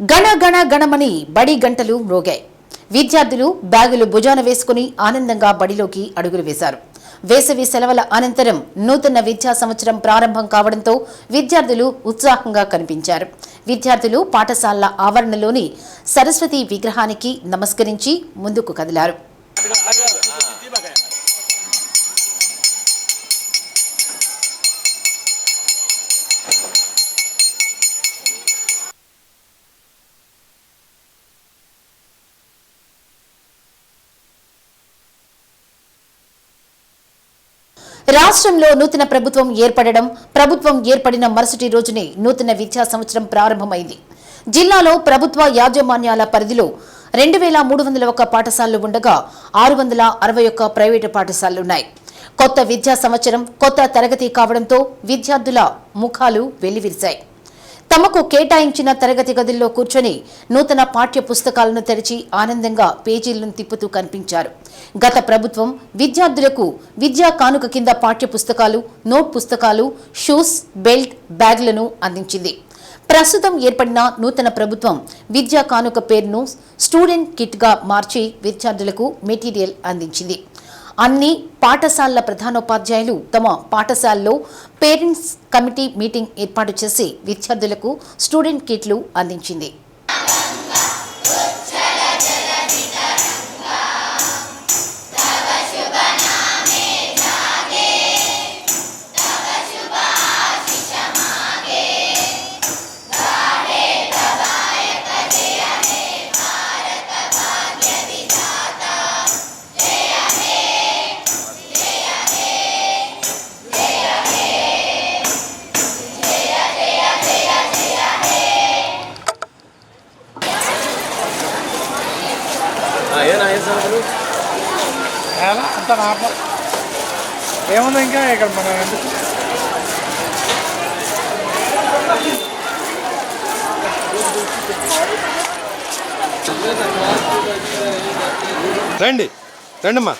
గణ గణ గణమని బడి గంటలు మ్రోగాయి విద్యార్థులు బ్యాగులు భుజాన వేసుకుని ఆనందంగా బడిలోకి అడుగులు వేశారు. వేసవి సెలవుల అనంతరం నూతన విద్యా సంవత్సరం ప్రారంభం కావడంతో విద్యార్థులు ఉత్సాహంగా కనిపించారు. విద్యార్థులు పాఠశాలల ఆవరణలోని సరస్వతి విగ్రహానికి నమస్కరించి ముందుకు కదిలారు. రాష్ట్రంలో నూతన ప్రభుత్వం ఏర్పడడం ప్రభుత్వం ఏర్పడిన మరుసటి రోజునే నూతన విద్యా సంవత్సరం ప్రారంభమైంది. జిల్లాలో ప్రభుత్వ యాజమాన్యాల పరిధిలో రెండు వేల మూడు వందల ఒక్క పాఠశాలలు ఉండగా ఆరు వందల అరవై ఒక్క ప్రైవేటు పాఠశాలలున్నాయి. కొత్త విద్యా సంవత్సరం కొత్త తరగతి కావడంతో విద్యార్థుల ముఖాలు వెల్లివిరిశాయి. తమకు కేటాయించిన తరగతి గదుల్లో కూర్చొని నూతన పాఠ్య పుస్తకాలను తెరిచి ఆనందంగా పేజీలను తిప్పుతూ కనిపించారు. గత ప్రభుత్వం విద్యార్థులకు విద్యా కానుక కింద పాఠ్య పుస్తకాలు నోట్ పుస్తకాలు షూస్ బెల్ట్ బ్యాగ్లను అందించింది. ప్రస్తుతం ఏర్పడిన నూతన ప్రభుత్వం విద్యా కానుక పేరును స్టూడెంట్ కిట్గా మార్చి విద్యార్థులకు మెటీరియల్ అందించింది. అన్ని పాఠశాలల ప్రధానోపాధ్యాయులు తమ పాఠశాలలో పేరెంట్స్ కమిటీ మీటింగ్ ఏర్పాటు చేసి విద్యార్థులకు స్టూడెంట్ కిట్లు అందించింది. ఎలా? అంత నార్మల్. ఏముంది ఇంకా ఇక్కడ మన ఎందుకు? రండి. రండమ్మా.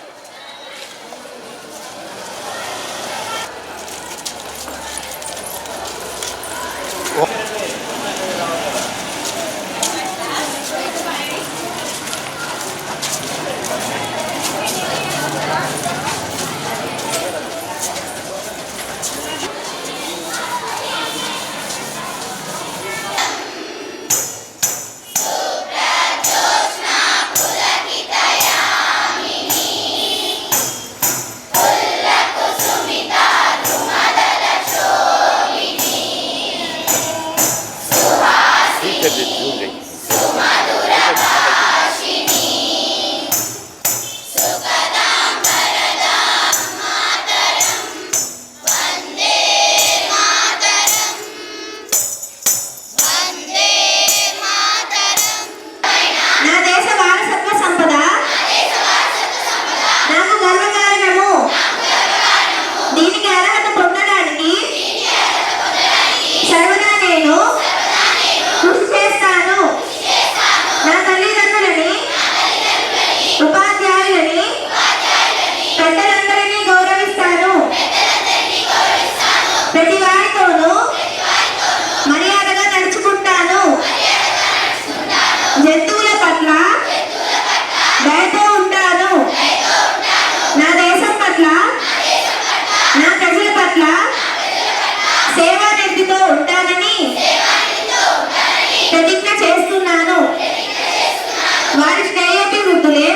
వారి శ్రేయోభివృద్ధులే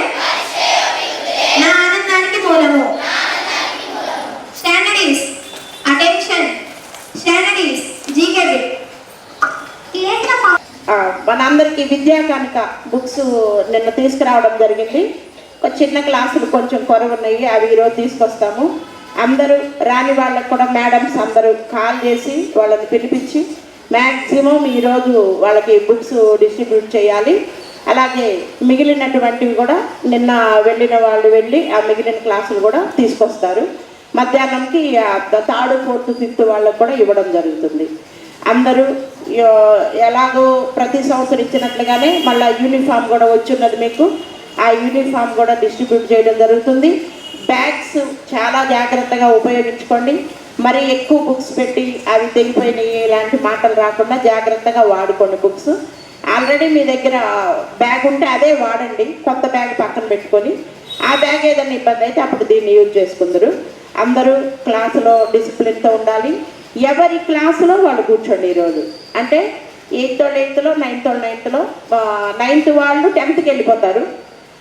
నా ఆనందానికి మూలము. స్టాండర్డీస్ అటెన్షన్ స్టాండర్డీస్ జీకే మనందరికీ విద్యా కనుక బుక్స్ నిన్న తీసుకురావడం జరిగింది. ఒక చిన్న క్లాసులు కొంచెం కొరవ ఉన్నాయి అవి ఈరోజు తీసుకొస్తాము. అందరూ రాని వాళ్ళకు కూడా మేడమ్స్ అందరూ కాల్ చేసి వాళ్ళని పిలిపించి మ్యాక్సిమం ఈరోజు వాళ్ళకి బుక్స్ డిస్ట్రిబ్యూట్ చేయాలి. అలాగే మిగిలినటువంటివి కూడా నిన్న వెళ్ళిన వాళ్ళు వెళ్ళి ఆ మిగిలిన క్లాసులు కూడా తీసుకొస్తారు. మధ్యాహ్నంకి థర్డ్ ఫోర్త్ ఫిఫ్త్ వాళ్ళకు కూడా ఇవ్వడం జరుగుతుంది. అందరూ ఎలాగో ప్రతి సంవత్సరం ఇచ్చినట్లుగానే మళ్ళీ యూనిఫామ్ కూడా వచ్చున్నది మీకు. ఆ యూనిఫామ్ కూడా డిస్ట్రిబ్యూట్ చేయడం జరుగుతుంది. బ్యాగ్స్ చాలా జాగ్రత్తగా ఉపయోగించుకోండి. మరి ఎక్కువ బుక్స్ పెట్టి అవి తెగిపోయినాయి ఇలాంటి మాటలు రాకుండా జాగ్రత్తగా వాడుకోండి బుక్స్. ఆల్రెడీ మీ దగ్గర బ్యాగ్ ఉంటే అదే వాడండి. కొత్త బ్యాగ్ పక్కన పెట్టుకొని. ఆ బ్యాగ్ ఏదైనా ఇబ్బంది అయితే అప్పుడు దీన్ని యూజ్ చేసుకుందరు. అందరూ క్లాసులో డిసిప్లిన్తో ఉండాలి. ఎవరి క్లాసులో వాళ్ళు కూర్చోండి ఈరోజు. అంటే ఎయిత్ ఎయిత్లో నైన్త్ నైన్త్లో నైన్త్ వాళ్ళు టెన్త్కి వెళ్ళిపోతారు.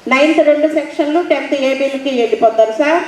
నైన్త్ రెండు సెక్షన్లు టెన్త్ ఏబీలకి వెళ్ళిపోతారు సార్.